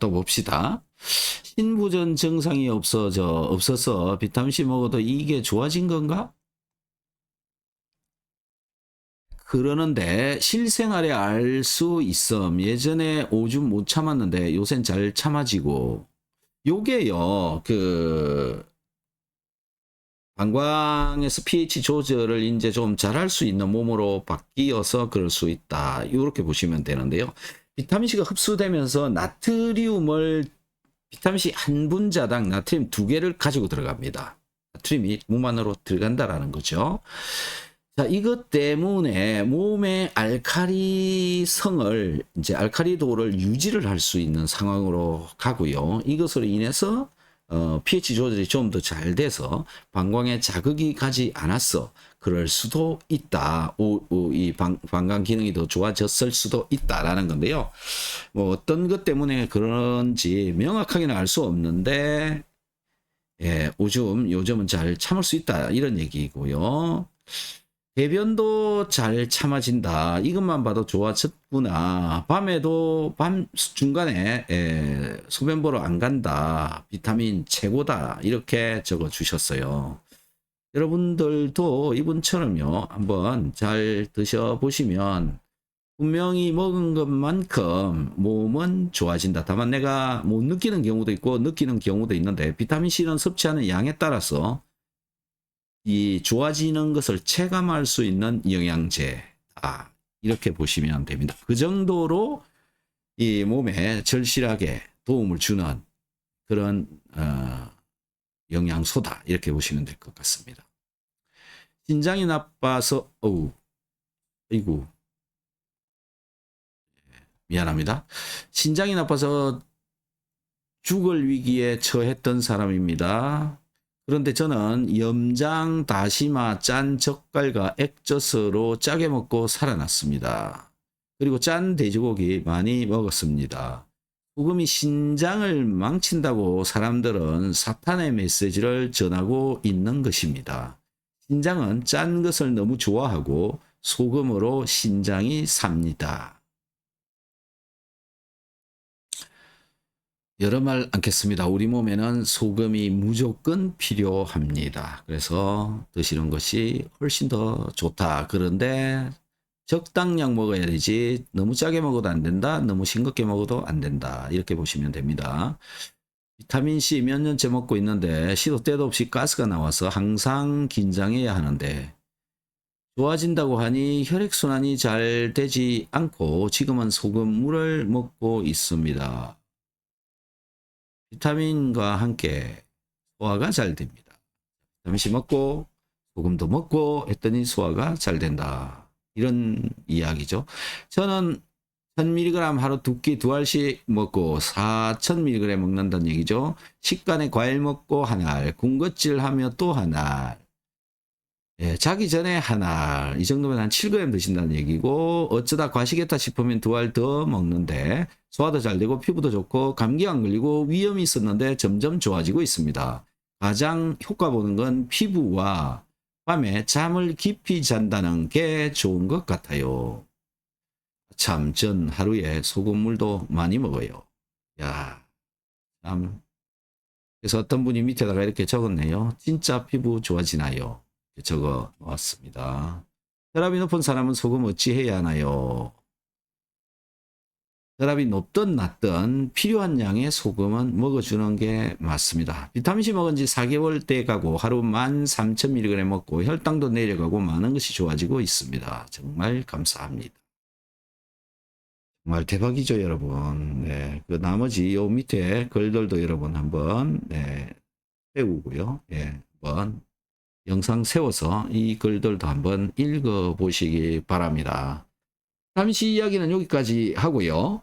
또 봅시다. 신부전 증상이 없어져 없어서 비타민C 먹어도 이게 좋아진 건가? 그러는데 실생활에 알 수 있음. 예전에 오줌 못 참았는데 요샌 잘 참아지고 요게요. 그 방광에서 pH 조절을 이제 좀 잘할 수 있는 몸으로 바뀌어서 그럴 수 있다. 이렇게 보시면 되는데요. 비타민C가 흡수되면서 나트리움을 비타민C 한 분자당 나트륨 두 개를 가지고 들어갑니다. 나트륨이 몸 안으로 들어간다라는 거죠. 자, 이것 때문에 몸의 알카리성을 이제 알카리도를 유지를 할 수 있는 상황으로 가고요. 이것으로 인해서 어, pH 조절이 좀 더 잘 돼서 방광에 자극이 가지 않았어. 그럴 수도 있다. 오, 오, 이 방, 방광 기능이 더 좋아졌을 수도 있다라는 건데요. 뭐 어떤 것 때문에 그런지 명확하게는 알 수 없는데, 예, 오줌, 요즘은 잘 참을 수 있다. 이런 얘기고요. 배변도 잘 참아진다. 이것만 봐도 좋아졌구나. 밤에도 밤 중간에 에, 소변 보러 안 간다. 비타민 최고다. 이렇게 적어 주셨어요. 여러분들도 이분처럼요. 한번 잘 드셔보시면 분명히 먹은 것만큼 몸은 좋아진다. 다만 내가 못 느끼는 경우도 있고 느끼는 경우도 있는데 비타민C는 섭취하는 양에 따라서 이 좋아지는 것을 체감할 수 있는 영양제다. 이렇게 보시면 됩니다. 그 정도로 이 몸에 절실하게 도움을 주는 그런 어, 영양소다. 이렇게 보시면 될 것 같습니다. 신장이 나빠서 어우 아이고 미안합니다. 신장이 나빠서 죽을 위기에 처했던 사람입니다. 그런데 저는 염장, 다시마, 짠 젓갈과 액젓으로 짜게 먹고 살아났습니다. 그리고 짠 돼지고기 많이 먹었습니다. 소금이 신장을 망친다고 사람들은 사탄의 메시지를 전하고 있는 것입니다. 신장은 짠 것을 너무 좋아하고 소금으로 신장이 삽니다. 여러 말 않겠습니다. 우리 몸에는 소금이 무조건 필요합니다. 그래서 드시는 것이 훨씬 더 좋다. 그런데 적당량 먹어야 되지 너무 짜게 먹어도 안 된다. 너무 싱겁게 먹어도 안 된다. 이렇게 보시면 됩니다. 비타민C 몇 년째 먹고 있는데 시도 때도 없이 가스가 나와서 항상 긴장해야 하는데 좋아진다고 하니 혈액순환이 잘 되지 않고 지금은 소금물을 먹고 있습니다. 비타민과 함께 소화가 잘 됩니다. 비타민C 먹고 소금도 먹고 했더니 소화가 잘 된다. 이런 이야기죠. 저는 1000mg 하루 두 끼 두 알씩 먹고 4000mg 먹는다는 얘기죠. 식간에 과일 먹고 한 알, 군것질 하며 또 한 알. 예, 자기 전에 한 알, 이 정도면 한 7g 드신다는 얘기고, 어쩌다 과식했다 싶으면 두 알 더 먹는데, 소화도 잘 되고, 피부도 좋고, 감기 안 걸리고, 위험이 있었는데 점점 좋아지고 있습니다. 가장 효과 보는 건 피부와 밤에 잠을 깊이 잔다는 게 좋은 것 같아요. 참, 전 하루에 소금물도 많이 먹어요. 야, 참. 그래서 어떤 분이 밑에다가 이렇게 적었네요. 진짜 피부 좋아지나요? 적어 놓았습니다. 혈압이 높은 사람은 소금 어찌 해야 하나요? 혈압이 높든 낮든 필요한 양의 소금은 먹어주는 게 맞습니다. 비타민C 먹은 지 4개월 돼 가고 하루 13,000mg 먹고 혈당도 내려가고 많은 것이 좋아지고 있습니다. 정말 감사합니다. 정말 대박이죠, 여러분. 네. 그 나머지 요 밑에 글들도 여러분 한번, 네. 배우고요. 예. 한번 영상 세워서 이 글들도 한번 읽어 보시기 바랍니다. 잠시 이야기는 여기까지 하고요.